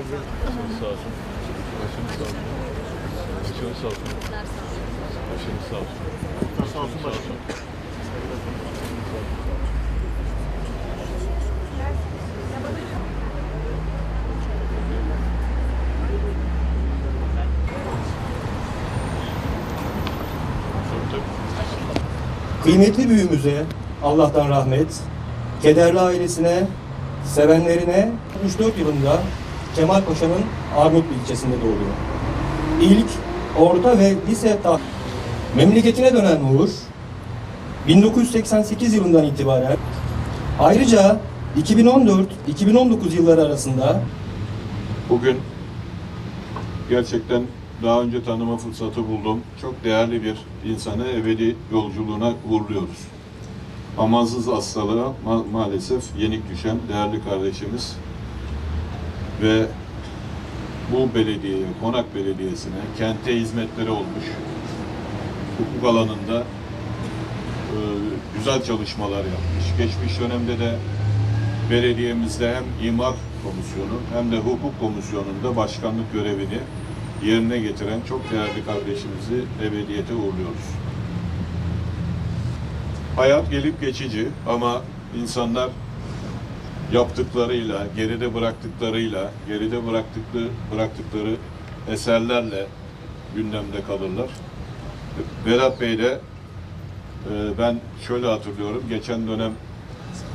Başınız sağ olsun. Başınız sağ olsun. Başınız sağ olsun. Başınız sağ olsun. Sağ olsun başkanım. Tabii, tabii. Kıymetli büyüğümüze Allah'tan rahmet, kederli ailesine, sevenlerine 64 yılında Kemal Paşa'nın Armutlu ilçesinde doğuyor. İlk, orta ve lise ta memleketine dönen Uğur, 1988 yılından itibaren ayrıca 2014-2019 yılları arasında Bugün gerçekten daha önce tanıma fırsatı buldum. Çok değerli bir insanı ebedi yolculuğuna uğurluyoruz. Amansız hastalığa ma- maalesef yenik düşen değerli kardeşimiz ve bu belediyeye, Konak Belediyesi'ne, kente hizmetleri olmuş. Hukuk alanında e, güzel çalışmalar yapmış. Geçmiş dönemde de belediyemizde hem imar komisyonu hem de hukuk komisyonunda başkanlık görevini yerine getiren çok değerli kardeşimizi ebediyete uğurluyoruz. Hayat gelip geçici ama insanlar yaptıklarıyla, geride bıraktıklarıyla, geride bıraktıkları, bıraktıkları eserlerle gündemde kalırlar. Vedat Bey de e, ben şöyle hatırlıyorum, geçen dönem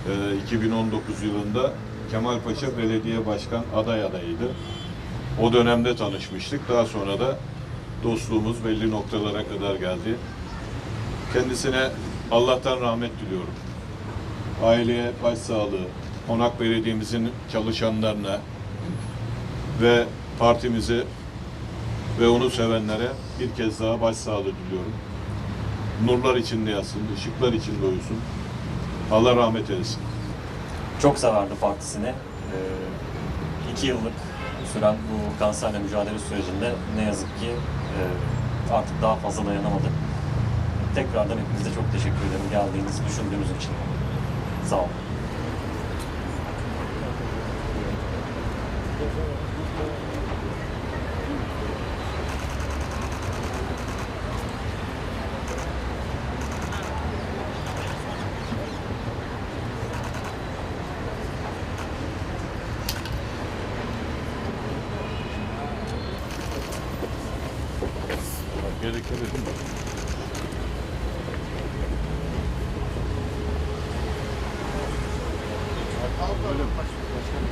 e, 2019 yılında Kemal Paşa Belediye Başkan aday adayıydı. O dönemde tanışmıştık. Daha sonra da dostluğumuz belli noktalara kadar geldi. Kendisine Allah'tan rahmet diliyorum. Aileye başsağlığı, Konak Belediye'mizin çalışanlarına ve partimizi ve onu sevenlere bir kez daha başsağlığı diliyorum. Nurlar içinde yatsın, ışıklar içinde uyusun. Allah rahmet eylesin. Çok severdi partisini. Ee, iki yıllık süren bu kanserle mücadele sürecinde ne yazık ki e, artık daha fazla dayanamadı. Tekrardan hepinize çok teşekkür ederim geldiğiniz, düşündüğünüz için. Sağ olun. Gerekli değil mi?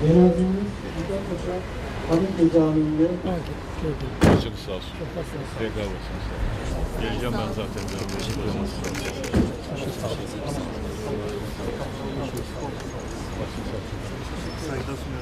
Cenazemiz Sultan Paşa Halil Camii'nde Başınız sağ olsun. Tekrar başınız sağ olsun. Geleceğim ben zaten. Başınız sağ olsun. Saygılar sunuyorum.